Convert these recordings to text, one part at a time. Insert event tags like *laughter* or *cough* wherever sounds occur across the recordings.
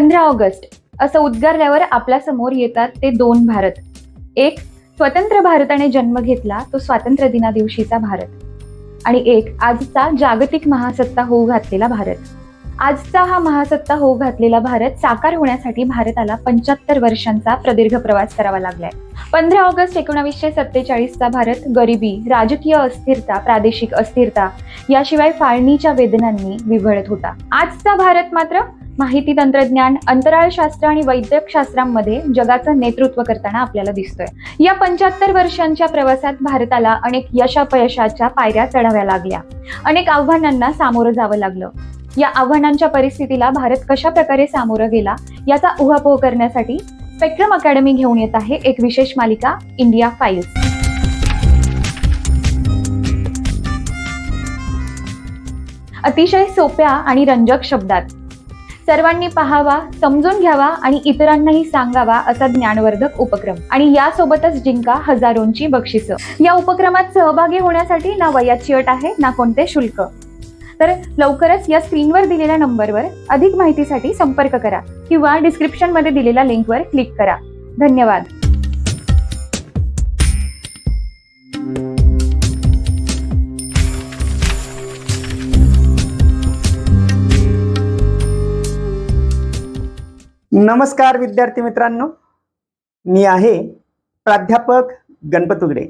पंधरा ऑगस्ट असं उद्गारल्यावर आपल्यासमोर येतात ते दोन भारत. एक स्वतंत्र भारताने जन्म घेतला तो स्वातंत्र्य दिना दिवशीचा भारत. आणि एक आजचा जागतिक महासत्ता होऊ घातलेला भारत. आजचा हा महासत्ता होऊ घातलेला भारत साकार होण्यासाठी भारताला पंच्याहत्तर वर्षांचा प्रदीर्घ प्रवास करावा लागलाय. पंधरा ऑगस्ट एकोणावीसशे सत्तेचाळीसचा भारत गरिबी राजकीय अस्थिरता प्रादेशिक अस्थिरता याशिवाय फाळणीच्या वेदनांनी विव्हळत होता. आजचा भारत मात्र माहिती तंत्रज्ञान अंतराळशास्त्र आणि वैद्यकशास्त्रांमध्ये जगाचं नेतृत्व करताना आपल्याला दिसतोय. या पंच्याहत्तर वर्षांच्या प्रवासात भारताला अनेक यशापयशाच्या पायऱ्या चढाव्या लागल्या. अनेक आव्हानांना सामोरं जावं लागलं. या आव्हानांच्या परिस्थितीला भारत कशा प्रकारे सामोरं गेला याचा उहापोह करण्यासाठी स्पेक्ट्रम अकॅडमी घेऊन येत आहे एक विशेष मालिका इंडिया फाईल्स. अतिशय सोप्या आणि रंजक शब्दात सर्वांनी पाहावा समजून घ्यावा आणि इतरांनाही सांगावा असा ज्ञानवर्धक उपक्रम. आणि यासोबतच जिंका हजारोंची बक्षिसं. या उपक्रमात सहभागी होण्यासाठी ना वयाची अट आहे ना कोणते शुल्क. तर लवकरच या स्क्रीनवर दिलेल्या नंबरवर अधिक माहितीसाठी संपर्क करा किंवा डिस्क्रिप्शनमध्ये दिलेल्या लिंकवर क्लिक करा. धन्यवाद. नमस्कार विद्यार्थी मित्रांनो. मी आहे प्राध्यापक गणपत उगडे.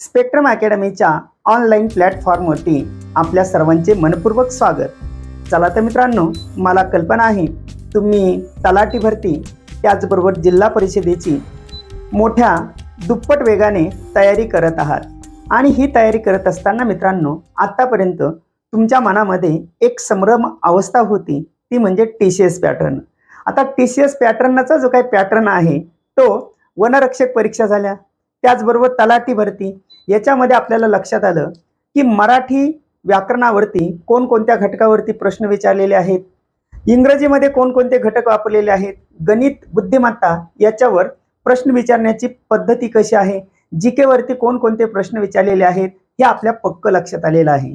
स्पेक्ट्रम अकॅडमीच्या ऑनलाईन प्लॅटफॉर्मवरती आपल्या सर्वांचे मनपूर्वक स्वागत. चला तर मित्रांनो मला कल्पना आहे तुम्ही तलाठी भरती त्याचबरोबर जिल्हा परिषदेची मोठ्या दुप्पट वेगाने तयारी करत आहात. आणि ही तयारी करत असताना मित्रांनो आत्तापर्यंत तुमच्या मनामध्ये एक संभ्रम अवस्था होती ती म्हणजे टी सी एस पॅटर्न आता टी सी एस पॅटर्नचा जो काही पॅटर्न आहे तो वनरक्षक परीक्षा झाल्या. त्याचबरोबर तलाठी भरती. याच्यामध्ये आपल्याला लक्षात आलं की मराठी व्याकरणावरती कोणकोणत्या घटकावरती प्रश्न विचारलेले आहेत? इंग्रजीमध्ये कोणकोणते घटक वापरलेले आहेत? गणित बुद्धिमत्ता याच्यावर प्रश्न विचारण्याची पद्धती कशी आहे? जी केवरती कोणकोणते प्रश्न विचारलेले आहेत? हे आपल्या पक्क लक्षात आलेलं आहे.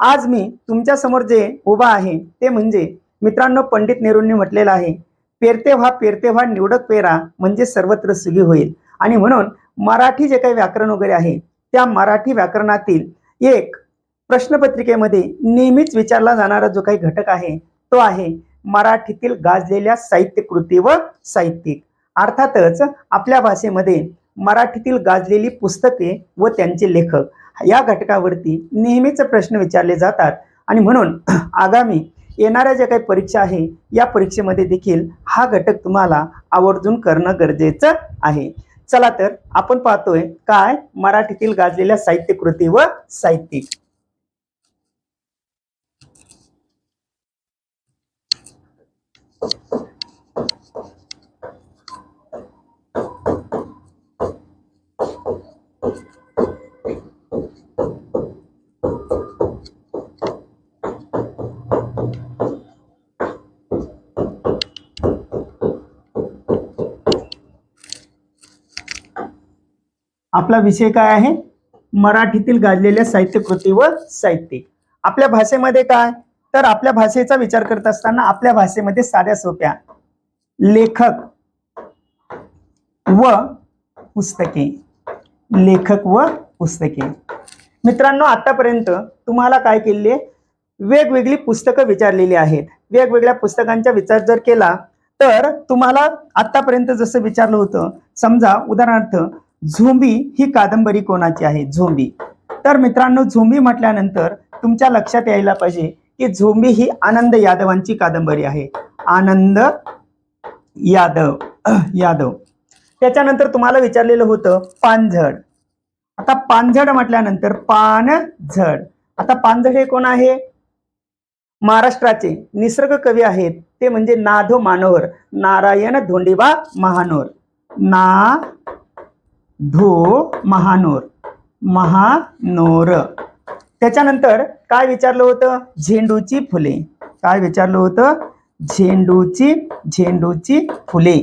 आज मी तुमच्यासमोर जे उभा आहे ते म्हणजे मित्रांनो पंडित नेहरूंनी म्हटलेलं आहे पेरते व्हा पेरते व्हा निवडक पेरा म्हणजे सर्वत्र सुगी होईल. आणि म्हणून मराठी जे काही व्याकरण वगैरे आहे त्या मराठी व्याकरणातील एक प्रश्नपत्रिकेमध्ये नेहमीच विचारला जाणारा जो काही घटक आहे तो आहे मराठीतील गाजलेल्या साहित्य कृती व साहित्यिक. अर्थातच आपल्या भाषेमध्ये मराठीतील गाजलेली पुस्तके व त्यांचे लेखक या घटकावरती नेहमीच प्रश्न विचारले जातात. आणि म्हणून *clears throat* आगामी येणाऱ्या ज्या काही परीक्षा आहे या परीक्षेमध्ये देखील हा घटक तुम्हाला आवर्जून करणं गरजेचं आहे. चला तर आपण पाहतोय काय मराठीतील गाजलेल्या साहित्य कृती व साहित्यिक. आपला विषय काय आहे? मराठीतील गाजलेल्या साहित्यकृती व साहित्यिक. आपल्या भाषेमध्ये काय? तर आपल्या भाषेचा विचार करत असताना आपल्या भाषेमध्ये साध्या सोप्या. लेखक व पुस्तके. लेखक व पुस्तके. मित्रांनो आतापर्यंत तुम्हाला काय केले वेगवेगळी पुस्तकं विचारलेली आहेत. वेगवेगळ्या पुस्तकांचा विचार जर केला तर तुम्हाला आतापर्यंत जसं विचारलं होतं समजा उदाहरणार्थ झोंबी ही कादंबरी कोणाची आहे? झोंबी. तर मित्रांनो झोंबी म्हटल्यानंतर तुमच्या लक्षात यायला पाहिजे की झोंबी ही आनंद यादवांची कादंबरी आहे. आनंद यादव यादव. त्याच्यानंतर तुम्हाला विचारलेलं होतं पानझड. आता पानझड म्हटल्यानंतर पानझड. आता पानझड हे कोण आहे? महाराष्ट्राचे निसर्ग कवी आहेत. ते म्हणजे नाधो मानोहर. नारायण धोंडीबा महानोर. ना धो महानोर. महानोर. त्याच्यानंतर काय विचारलं होतं? झेंडूची फुले. काय विचारलं होतं? झेंडूची झेंडूची फुले.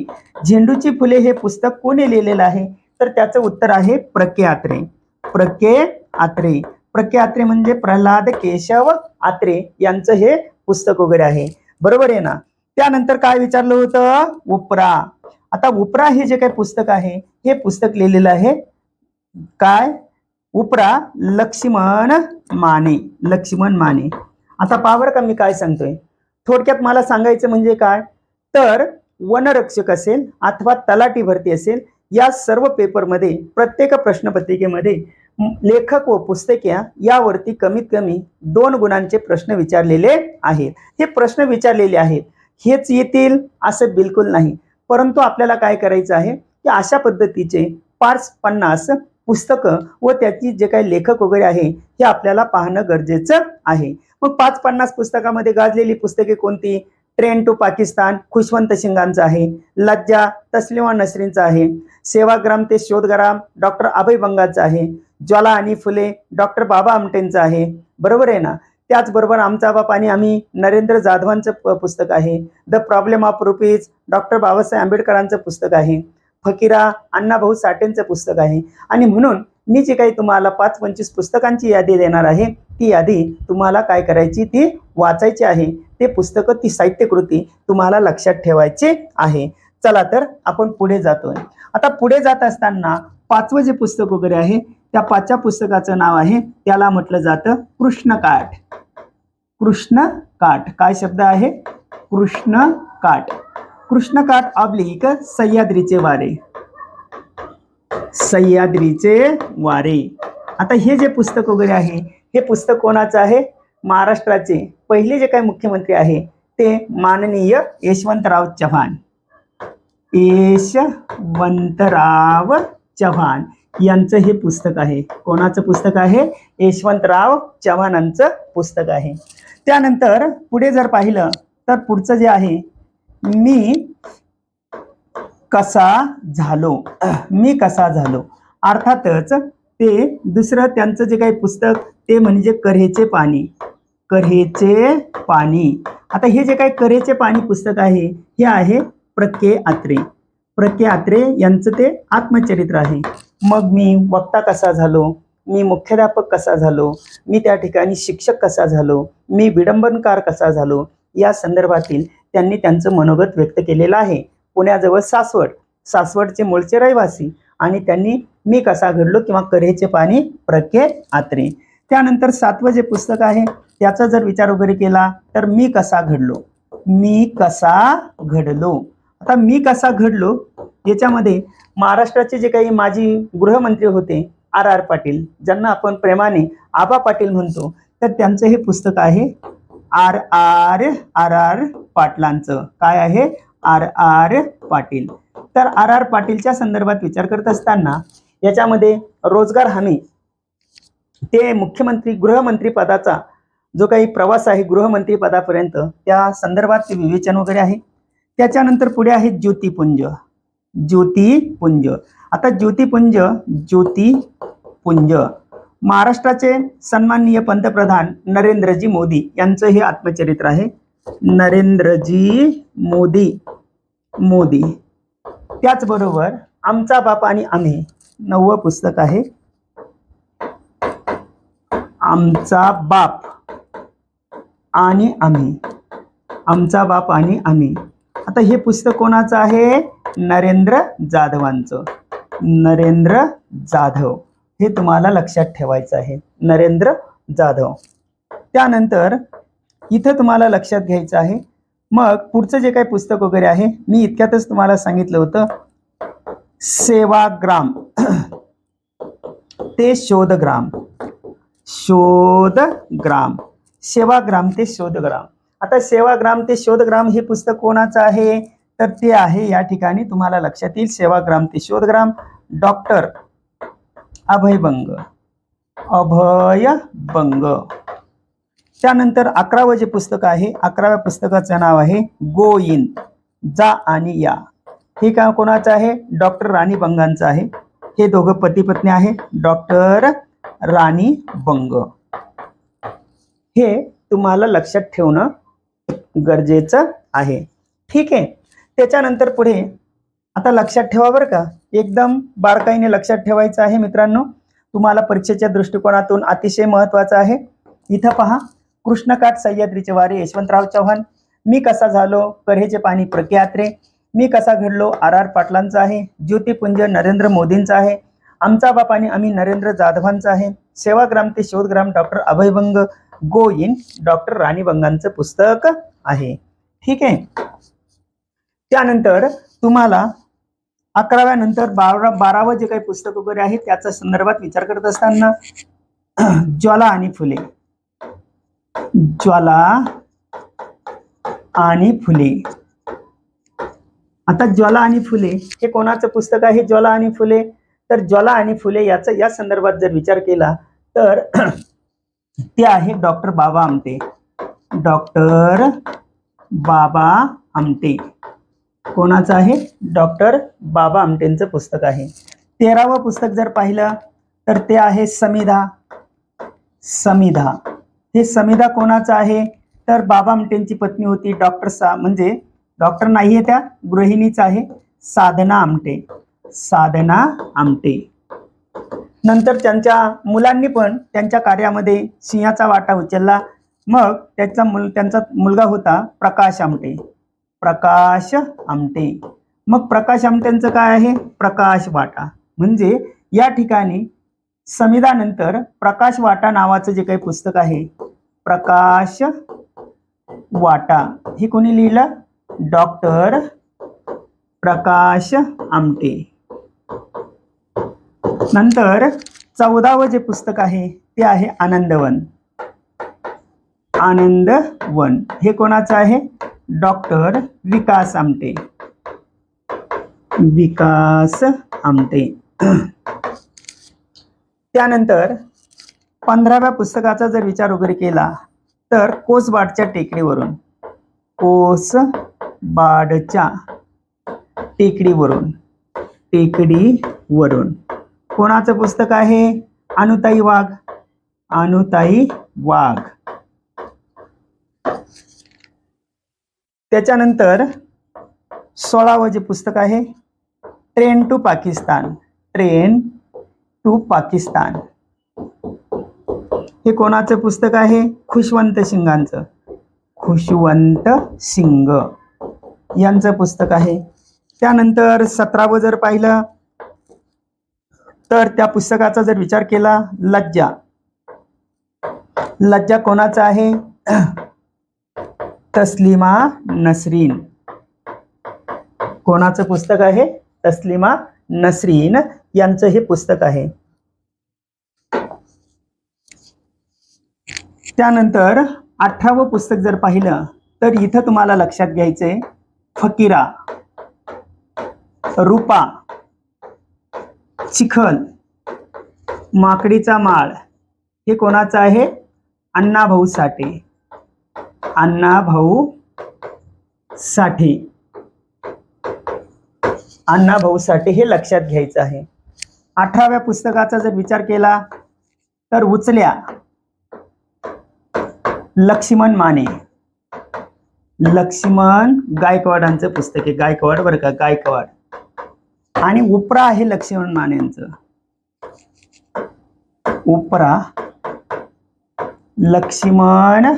झेंडूची फुले हे पुस्तक कोणी लिहिलेलं आहे? तर त्याचं उत्तर आहे प्रके आत्रे प्रके आत्रे प्रके आत्रे म्हणजे प्रल्हाद केशव आत्रे यांचं हे पुस्तक वगैरे आहे. बरोबर आहे ना? त्यानंतर काय विचारलं होतं? उपरा. आता उपरा हे जे काही पुस्तक आहे हे पुस्तक लिहिलेलं आहे. काय? उपरा लक्ष्मण माने लक्ष्मण माने. आता पावर का मी काय सांगतोय? थोडक्यात मला सांगायचं म्हणजे काय? तर वनरक्षक असेल अथवा तलाटी भरती असेल या सर्व पेपरमध्ये प्रत्येक प्रश्नपत्रिकेमध्ये लेखक व पुस्तके यावरती कमीत कमी दोन गुणांचे प्रश्न विचारलेले आहेत. हे प्रश्न विचारलेले आहेत. हेच येतील असं बिलकुल नाही. परंतु आपल्याला काय करायचं आहे की अशा पद्धतीचे पाच पन्नास पुस्तकं व त्याची जे काही लेखक वगैरे आहे हे आपल्याला पाहणं गरजेचं आहे. मग पाच पन्नास पुस्तकामध्ये गाजलेली पुस्तके कोणती? ट्रेन टू पाकिस्तान खुशवंत शिंगांचं आहे लज्जा तस्लिमा नसरींचं आहे सेवाग्राम ते शोधग्राम डॉक्टर अभय बंगाचं आहे ज्वाला आणि फुले डॉक्टर बाबा आमटेंचं आहे. बरोबर आहे ना? त्याचबरोबर आमचा बाप आणि आम्ही नरेंद्र जाधवांचं पुस्तक आहे. The problem of rupees doctor Babasaheb आंबेडकरांचं पुस्तक आहे. फकीरा अण्णाभाऊ साठेंचं पुस्तक आहे. आणि म्हणून मी जी काही तुम्हाला पाच पंचवीस पुस्तकांची यादी देणार आहे ती यादी तुम्हाला काय करायची ती वाचायची आहे. ते पुस्तकं ती साहित्यकृती तुम्हाला लक्षात ठेवायची आहे. चला तर आपण पुढे जातोय. आता पुढे जात असताना पाचवं जे पुस्तक वगैरे आहे त्या पाचव्या पुस्तकाचं नाव आहे त्याला म्हटलं जातं कृष्णकाठ. कृष्णकाठ काय शब्द आहे? कृष्णकाठ कृष्णकाठ ऑब्लिक सह्याद्रीचे वारे. सह्याद्रीचे वारे. आता हे जे पुस्तक वगैरे आहे हे पुस्तक कोणाचं आहे? महाराष्ट्राचे पहिले जे काही मुख्यमंत्री आहे ते माननीय यशवंतराव चव्हाण. यशवंतराव चव्हाण यांचं हे पुस्तक आहे. कोणाचं पुस्तक आहे? यशवंतराव चव्हाणांचं पुस्तक आहे. त्यानंतर पुढे जर पाहिलं तर पुढचं जे आहे मी कसा झालो? मी कसा झालो? अर्थातच ते दुसरं त्यांचं जे काही पुस्तक ते म्हणजे कऱ्हेचे पाणी. कऱ्हेचे पाणी. आता हे जे काही करेचे पाणी पुस्तक आहे हे आहे प्रके आत्रे. प्रके आत्रे यांचं ते आत्मचरित्र आहे. मग मी वक्ता कसा झालो? मी मुख्याध्यापक कसा झालो? मी त्या ठिकाणी शिक्षक कसा झालो? मी विडंबनकार कसा झालो? या संदर्भातील त्यांनी त्यांचं मनोगत व्यक्त केलेलं आहे. पुण्याजवळ सासवड. सासवडचे मूळचे रहिवासी आणि त्यांनी मी कसा घडलो किंवा करेचे पाणी प्रके आत्रे. त्यानंतर सातवं जे पुस्तक आहे. त्याचा जर विचार वगैरे केला तर मी कसा घडलो? मी कसा घडलो? आता मी कसा घडलो? याच्यामध्ये महाराष्ट्राचे जे काही माजी गृहमंत्री होते आर आर पाटील ज्यांना आपण प्रेमाने आबा पाटील म्हणतो तर त्यांचं हे पुस्तक आहे आर आर आर आर पाटलांचं. काय आहे? R R Patil. तर आर आर पाटीलच्या संदर्भात विचार करत असताना याच्यामध्ये रोजगार हमी ते मुख्यमंत्री गृहमंत्री पदाचा जो काही प्रवास आहे गृहमंत्री पदापर्यंत त्या संदर्भात ते विवेचन वगैरे आहे. त्याच्यानंतर पुढे आहे ज्योतिपुंज. ज्योतिपुंज आता ज्योतिपुंज ज्योतिपुंज महाराष्ट्राचे सन्माननीय पंतप्रधान नरेंद्रजी मोदी यांचं हे आत्मचरित्र आहे. नरेंद्रजी मोदी. मोदी. त्याचबरोबर आमचा बाप आणि आम्ही नववं पुस्तक आहे. आमचा बाप आणि आम्ही. आमचा बाप आणि आम्ही. आता हे पुस्तक कोणाचं आहे? नरेंद्र जाधवांचं. नरेंद्र जाधव. हे तुम्हाला लक्षात ठेवायचं आहे. नरेंद्र जाधव. त्यानंतर इथं तुम्हाला लक्षात घ्यायचं आहे. मग पुढचं जे काही पुस्तक वगैरे आहे मी इतक्यातच तुम्हाला सांगितलं होतं. सेवाग्राम. ते शोधग्राम. शोधग्राम. सेवाग्राम ते शोधग्राम. आता सेवाग्राम ते शोधग्राम हे पुस्तक कोणाचं आहे? तर ते आहे या ठिकाणी. तुम्हाला लक्षात येईल सेवाग्राम ते शोधग्राम डॉक्टर अभय बंग. अभय बंग. त्यानंतर अकरावं जे पुस्तक आहे अकराव्या पुस्तकाचं नाव आहे गो इन जा आणि या. हे का कोणाचं आहे? डॉक्टर राणी बंगांचं आहे. हे दोघं पती पत्नी आहे. डॉक्टर राणी बंग. हे तुम्हाला लक्षात ठेवणं गरजेचं आहे. ठीक आहे? त्याच्यानंतर पुढे आता लक्षात ठेवा बरं का. एकदम बारकाईने लक्षात ठेवायचं आहे मित्रांनो. तुम्हाला परीक्षेच्या दृष्टिकोनातून अतिशय महत्त्वाचं आहे. इथं पहा कृष्णकाठ सह्याद्रीचे वारे यशवंतराव चव्हाण. मी कसा झालो? कऱ्हेचे पाणी प्रख्यात्रे मी कसा घडलो? आर आर पाटलांचा आहे. ज्योतिपुंज नरेंद्र मोदींचा आहे. आमचा बाप आणि आम्ही नरेंद्र जाधवांचा आहे. सेवाग्राम ते शोधग्राम डॉक्टर अभयभंग गोईन डॉक्टर राणीभंगांचं पुस्तक आहे. ठीक आहे? त्यानंतर तुम्हाला अकराव्या नंतर बारा बारावं जे काही पुस्तक वगैरे आहे त्याच्या संदर्भात विचार करत असताना *clears throat* ज्वाला आणि फुले. ज्वाला आणि फुले. आता ज्वाला आणि फुले हे कोणाचं पुस्तक आहे ज्वाला आणि फुले? तर ज्वाला आणि फुले याचा या संदर्भात जर विचार केला तर *clears throat* ते आहे डॉक्टर बाबा आमटे. डॉक्टर बाबा आमटे. कोणाचं आहे? डॉक्टर बाबा आमटेंचं पुस्तक आहे. तेरावं पुस्तक जर पाहिलं तर ते आहे समिधा. समिधा. हे समिधा कोणाचं आहे? तर बाबा आमटेंची पत्नी होती डॉक्टर सा म्हणजे डॉक्टर नाही आहे त्या गृहिणीच आहे साधना आमटे. साधना आमटे. नंतर त्यांच्या मुलांनी पण त्यांच्या कार्यामध्ये सिंहाचा वाटा उचलला. मग त्याचा मुल त्यांचा मुलगा होता प्रकाश आमटे. प्रकाश आमटे. मग प्रकाश आमटेंचं काय आहे? प्रकाश वाटा. म्हणजे या ठिकाणी संविधानंतर प्रकाश वाटा नावाचं जे काही पुस्तक आहे प्रकाश वाटा. हे कोणी लिहिलं? डॉक्टर प्रकाश आमटे. नंतर चौदावं जे पुस्तक आहे ते आहे आनंदवन. आनंदवन. हे कोणाचं आहे? डॉक्टर विकास आमटे. विकास आमटे. त्यानंतर पंधराव्या पुस्तकाचा जर विचार वगैरे केला तर कोसबाडच्या टेकडीवरून. कोसबाडच्या टेकडीवरून. टेकडीवरून. कोणाचं पुस्तक आहे? अनुताई वाघ. अनुताई वाघ. त्याच्यानंतर सोळावं जे पुस्तक आहे train to Pakistan train to Pakistan. हे कोणाचं पुस्तक आहे? खुशवंत सिंगांचं खुशवंत सिंग यांचं पुस्तक आहे. त्यानंतर सतरावं जर पाहिलं तर त्या पुस्तकाचा जर विचार केला लज्जा. लज्जा कोणाचा आहे? तस्लिमा नसरीन. कोणाचं पुस्तक आहे? तस्लिमा नसरीन यांचं हे पुस्तक आहे. त्यानंतर अठरावं पुस्तक जर पाहिलं तर इथं तुम्हाला लक्षात घ्यायचंय फकीरा रूपा चिखल माकडीचा माळ. हे कोणाचं आहे? अण्णाभाऊ साठे. अण्णा भाऊ साठे अण्णाभाऊ साठे हे लक्षात घ्यायचं आहे. अठराव्या पुस्तकाचा जर विचार केला तर उचल्या. लक्ष्मण माने. लक्ष्मण गायकवाडांचं पुस्तक आहे. गायकवाड बरं का गायकवाड. आणि उपरा आहे लक्ष्मण मानेंचं. उपरा लक्ष्मण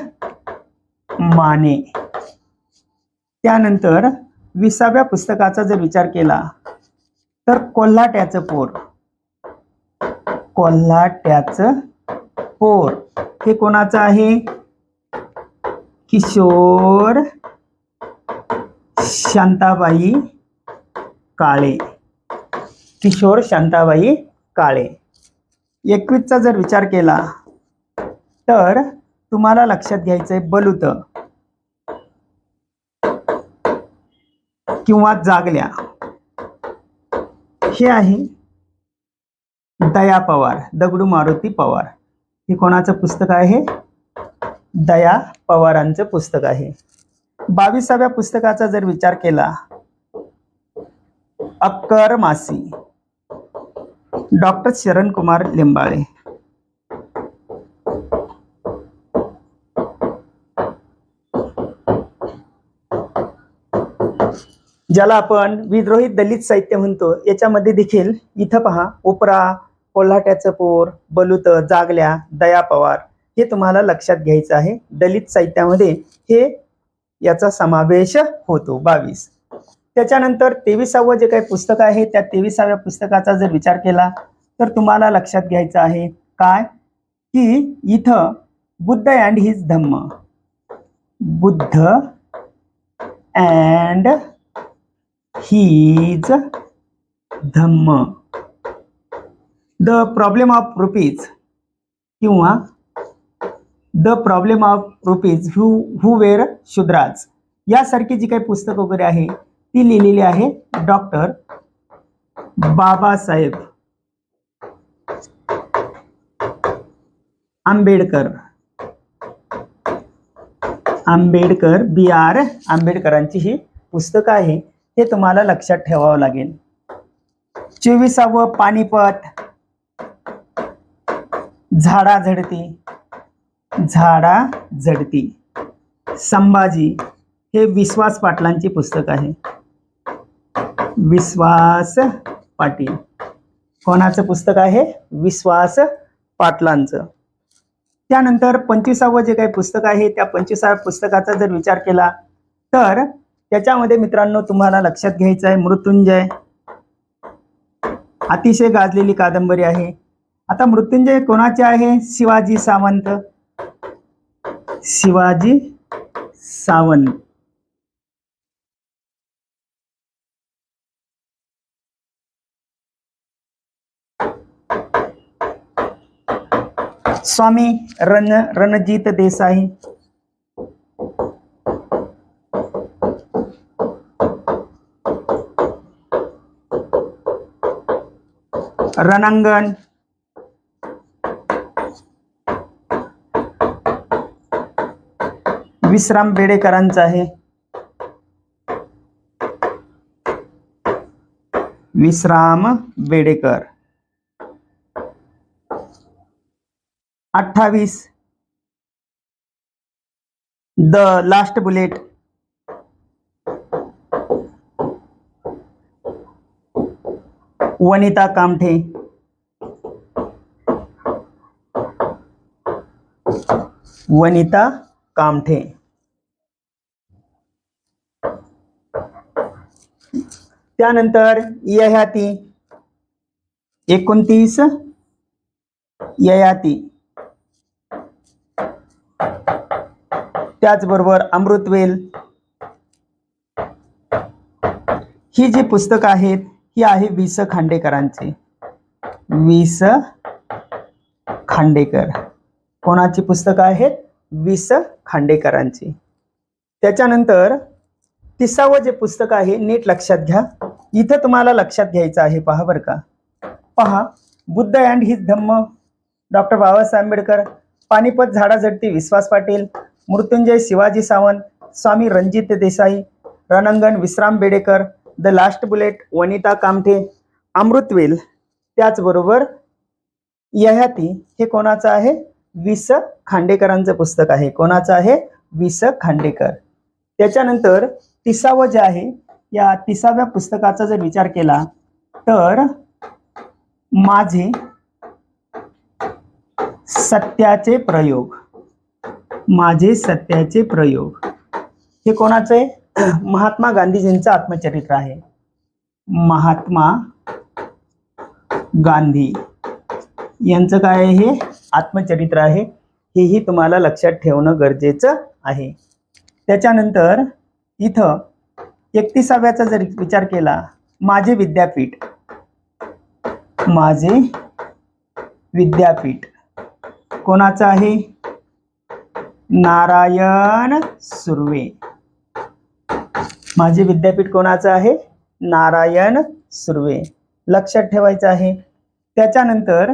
माने. त्यानंतर विसाव्या पुस्तकाचा जर विचार केला तर कोल्हाट्याचं पोर. कोल्हाट्याचं पोर. हे कोणाचं आहे? किशोर शांताबाई काळे. किशोर शांताबाई काळे. एकवीसचा जर विचार केला तर तुम्हाला लक्षात घ्यायचंय बलुत. किंवा जागल्या. हे आहे दया पवार दगडू मारुती पवार. हे कोणाचं पुस्तक आहे? दया पवारांचं पुस्तक आहे. बावीसाव्या पुस्तकाचा जर विचार केला अक्कर मासी. डॉक्टर शरण कुमार लिंबाळे. ज्याला आपण विद्रोही दलित साहित्य म्हणतो याच्यामध्ये देखील इथं पहा उपरा कोल्हाट्याचं पोर बलुत जागल्या दया पवार हे तुम्हाला लक्षात घ्यायचं आहे. दलित साहित्यामध्ये हे याचा समावेश होतो. बावीस. त्याच्यानंतर तेविसावं जे काही पुस्तक आहे त्या तेविसाव्या पुस्तकाचा जर विचार केला तर तुम्हाला लक्षात घ्यायचं आहे. काय? की इथं Buddha and his Dhamma. Buddha and his Dhamma. The problem of rupees किंवा the problem of rupees who who were Shudras. यासारखी जी काही पुस्तकं वगैरे आहे ती लिहिलेली आहे doctor Babasaheb Ambedkar. Ambedkar B R आंबेडकरांची ही पुस्तकं आहे. हे तुम्हाला लक्षात ठेवावं लागेल. चोवीसावं पानिपत झाडा झडती. झाडा झडती. संभाजी हे विश्वास पाटलांची पुस्तक आहे. विश्वास पाटील. कोणाचं पुस्तक आहे? विश्वास पाटलांचं. त्यानंतर पंचवीसावं जे काही पुस्तक आहे त्या पंचवीसाव्या पुस्तकाचा जर विचार केला तर त्याच्यामध्ये मित्रांनो तुम्हाला लक्षात घ्यायचं आहे मृत्युंजय. अतिशय गाजलेली कादंबरी आहे. आता मृत्युंजय कोणाचे आहे? शिवाजी सावंत. शिवाजी सावंत. स्वामी रण रणजित देसाई. रणांगण. विश्राम बेडेकरांचं आहे. विश्राम बेडेकर. अठ्ठावीस. The last bullet. Vanita Kamthe. Vanita Kamthe. त्यानंतर ययाती एकोणतीस. ययाती. त्याचबरोबर अमृतवेल ही जी पुस्तकं आहेत ही आहे वि स खांडेकरांची. वि स खांडेकर. कोणाची पुस्तकं आहेत? वि स खांडेकरांची. त्याच्यानंतर तिसावं जे पुस्तक आहे नीट लक्षात घ्या. इथं तुम्हाला लक्षात घ्यायचं आहे पहा बरं का. पहा Buddha and his Dhamma. Doctor Babasaheb Ambedkar Panipat Zadazadati Vishwas Patil Mrityunjay Shivaji Sawant Swami Ranjit Desai Ranangan Vishram Bedekar the last bullet Vanita Kamthe Amrutvel. त्याचबरोबर ययाती हे कोणाचं आहे? वि स खांडेकरांचं पुस्तक आहे. कोणाचं आहे? वि स खांडेकर. त्याच्यानंतर तिसावं जे आहे या तिसाव्या पुस्तकाचा जर विचार केला तर माझे सत्याचे प्रयोग. माझे सत्याचे प्रयोग. हे कोणाचं आहे? *clears throat* महात्मा गांधीजींचं आत्मचरित्र आहे. महात्मा गांधी. यांचं काय आहे हे? आत्मचरित्र आहे. हेही तुम्हाला लक्षात ठेवणं गरजेचं आहे. त्याच्यानंतर इथं एकतीसाव्याचा जर विचार केला माझे विद्यापीठ. माझे विद्यापीठ. कोणाचं आहे? नारायण सुर्वे. माझे विद्यापीठ कोणाचं आहे? नारायण सुर्वे. लक्षात ठेवायचं आहे. त्याच्यानंतर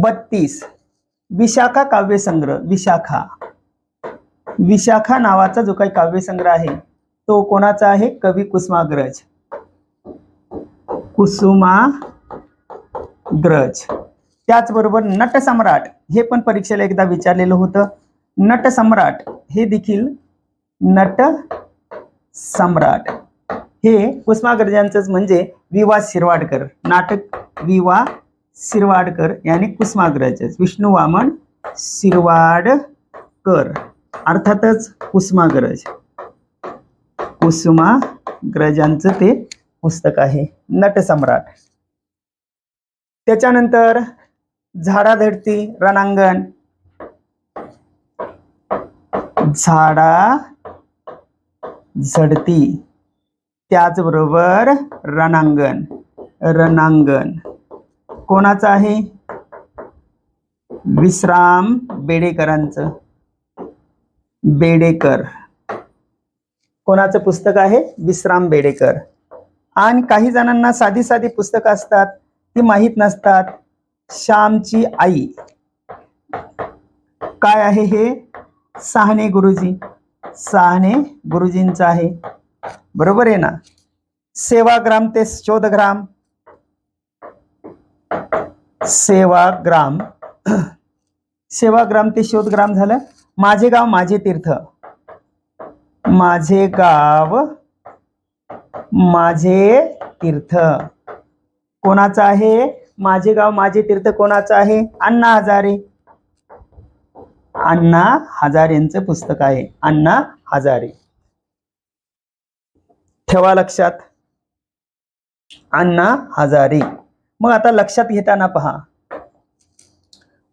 बत्तीस. विशाखा काव्यसंग्रह विशाखा. विशाखा नावाचा जो काही काव्यसंग्रह आहे तो कोणाचा आहे? कवी कुसुमाग्रज. कुसुमाग्रज. त्याचबरोबर नटसम्राट हे पण परीक्षेला एकदा विचारलेलं होतं. नटसम्राट हे देखील नट सम्राट हे कुसुमाग्रजांचंच म्हणजे विवा शिरवाडकर. नाटक विवा शिरवाडकर याने कुसुमाग्रज विष्णू वामन शिरवाडकर अर्थातच कुसुमाग्रज. कुसुमाग्रजांचं ते पुस्तक आहे. नटसम्राट. त्याच्यानंतर झाडाधडती रणांगण. झाडा झडती. त्याचबरोबर रणांगण. रणांगण. कोणाचं आहे? विश्राम बेडेकरांचं. बेडेकर. कोणाचं पुस्तक आहे? विश्राम बेडेकर. आणि काही जणांना साधी साधी पुस्तकं असतात ती माहीत नसतात. श्यामची आई. काय आहे हे? सहाणे गुरुजी. सहाणे गुरुजींचं आहे. बरोबर आहे ना? सेवाग्राम ते शोधग्राम. सेवाग्राम. सेवाग्राम ते शोधग्राम झालं. माझे गाव माझे तीर्थ. माझे गाव माझे तीर्थ. कोणाचं आहे? माझे गाव माझे तीर्थ कोणाचं आहे? अण्णा हजारे. अण्णा हजारेंचं पुस्तक आहे. अण्णा हजारे. ठेवा लक्षात. अण्णा हजारे. मग आता लक्षात घेताना पहा.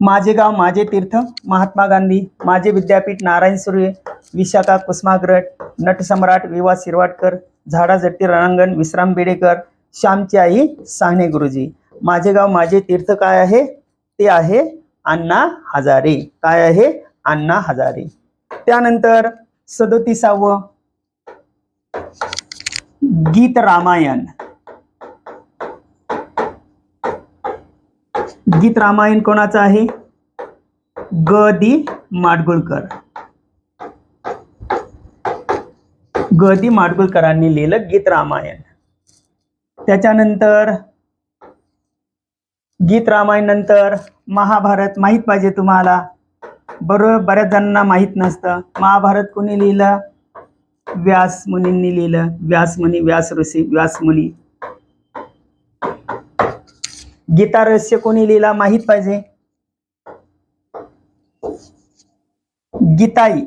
माझे गाव माझे तीर्थ महात्मा गांधी माझे विद्यापीठ नारायण सुर्वे विशाखा कुसमाग्रट नटसम्राट विवा शिरवाडकर झाडा जट्टी रणांगण विश्राम बेडेकर श्यामची आई साहणे गुरुजी. माझे गाव माझे तीर्थ काय आहे? ते आहे अण्णा हजारे. काय आहे? अण्णा हजारे. त्यानंतर सदोतीसावं गीत रामायण. गीत रामायण कोणाचं आहे? ग. दि माडगुळकर. ग. दि माडगुळकरांनी लिहिलं गीत रामायण. त्याच्यानंतर गीत रामायण नंतर महाभारत माहीत पाहिजे तुम्हाला. बरोबर बऱ्याच जणांना माहीत नसतं. महाभारत कोणी लिहिलं? व्यास मुनींनी लिहिलं. व्यासमुनी व्यास ऋषी व्यासमुनी गीता रहस्य कोणी लिहिला माहीत पाहिजे? गीताई.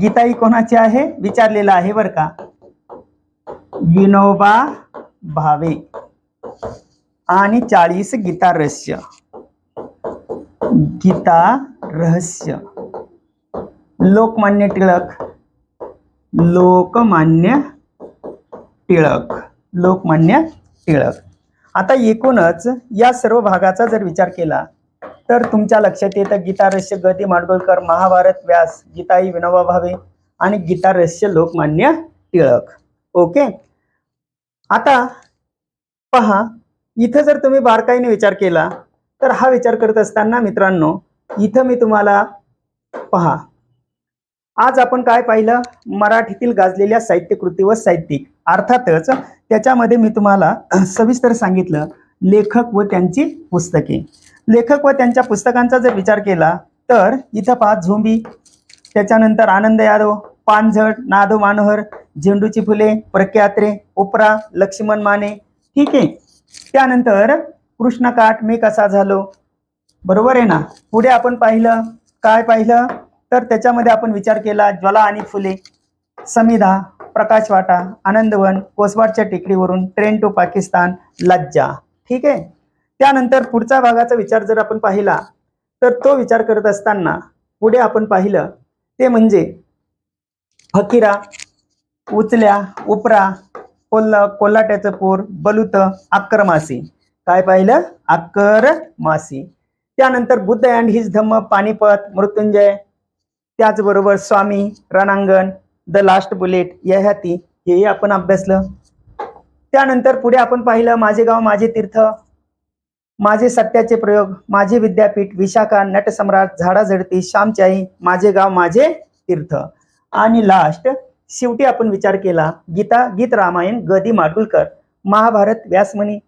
गीताई कोणाची आहे? विचारलेलं आहे बर का? विनोबा भावे आणि चाळीस गीता रहस्य. गीता रहस्य. लोकमान्य टिळक. लोकमान्य टिळक. लोकमान्य टिळक. आता एकूणच या सर्व भागाचा जर विचार केला तर तुमच्या लक्षात येतं गीता रहस्य गती माडगोळकर महाभारत व्यास गीताई विनोबा भावे आणि गीता रहस्य लोकमान्य टिळक. ओके? आता पहा इथं जर तुम्ही बारकाईने विचार केला तर हा विचार करत असताना मित्रांनो इथं मी तुम्हाला पहा. आज आपण काय पाहिलं? मराठीतील गाजलेल्या साहित्यकृती व साहित्यिक. अर्थातच त्याच्यामध्ये मी तुम्हाला *clears throat* सविस्तर सांगितलं लेखक व त्यांची पुस्तके. लेखक व त्यांच्या पुस्तकांचा जर विचार केला तर इथं पहा झोंबी त्याच्यानंतर आनंद यादव पानझड नादो मानोहर झेंडूची फुले प्रख्यात्रे उपरा लक्ष्मण माने ठीक आहे. त्यानंतर कृष्णकाठ मी कसा झालो? बरोबर आहे ना? पुढे आपण पाहिलं काय पाहिलं? तर त्याच्यामध्ये आपण विचार केला ज्वाला आणि फुले समिधा प्रकाश वाटा आनंदवन कोसवाडच्या टेकडीवरून ट्रेन टू पाकिस्तान लज्जा. ठीक आहे? त्यानंतर पुढचा भागाचा विचार जर आपण पाहिला तर तो विचार करत असताना पुढे आपण पाहिलं ते म्हणजे फकीरा उचल्या उपरा कोल्हा कोल्हाट्याचं पोर बलुत आक्कर मासी काय पाहिलं? अक्कर मासी त्यानंतर बुद्ध अँड हिज धम्म पानिपत मृत्युंजय त्याचबरोबर Swami Ranangan the last bullet Yayati हेही आपण अभ्यासलं. त्यानंतर पुढे आपण पाहिलं माझे गाव माझे तीर्थ माझे सत्याचे प्रयोग माझे विद्यापीठ विशाखा नटसम्राट झाडाझडती श्यामचाई माझे गाव माझे तीर्थ. आणि लास्ट शेवटी आपण विचार केला गीता गीत रामायण गदी माडगुलकर महाभारत व्यासमणी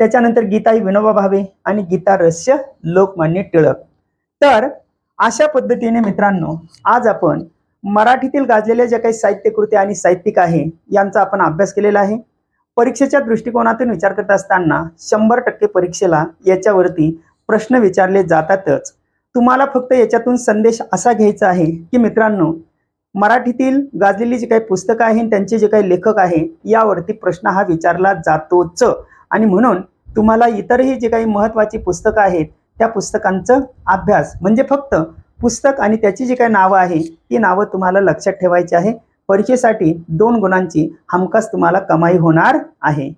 त्याच्यानंतर गीताई विनोबा भावे आणि गीता रहस्य लोकमान्य टिळक. तर अशा पद्धतीने मित्रांनो आज आपण मराठीतील गाजलेल्या ज्या काही साहित्यकृती आणि साहित्यिक आहे यांचा आपण अभ्यास केलेला आहे. परीक्षेच्या दृष्टिकोनातून विचार करत असताना शंभर टक्के परीक्षेला याच्यावरती प्रश्न विचारले जातातच. तुम्हाला फक्त याच्यातून संदेश असा घ्यायचा आहे की मित्रांनो मराठीतील गाजलेली जी काही पुस्तकं आहे त्यांचे जे काही लेखक आहे यावरती प्रश्न हा विचारला जातोच. आणि म्हणून तुम्हाला इतरही जे काही महत्त्वाची पुस्तकं आहेत त्या पुस्तकांचं अभ्यास म्हणजे फक्त पुस्तक आणि त्याची जी काही नावं आहे ती नावं तुम्हाला लक्षात ठेवायची आहे. परीक्षेसाठी दोन गुणांची हमखास तुम्हाला कमाई होणार आहे.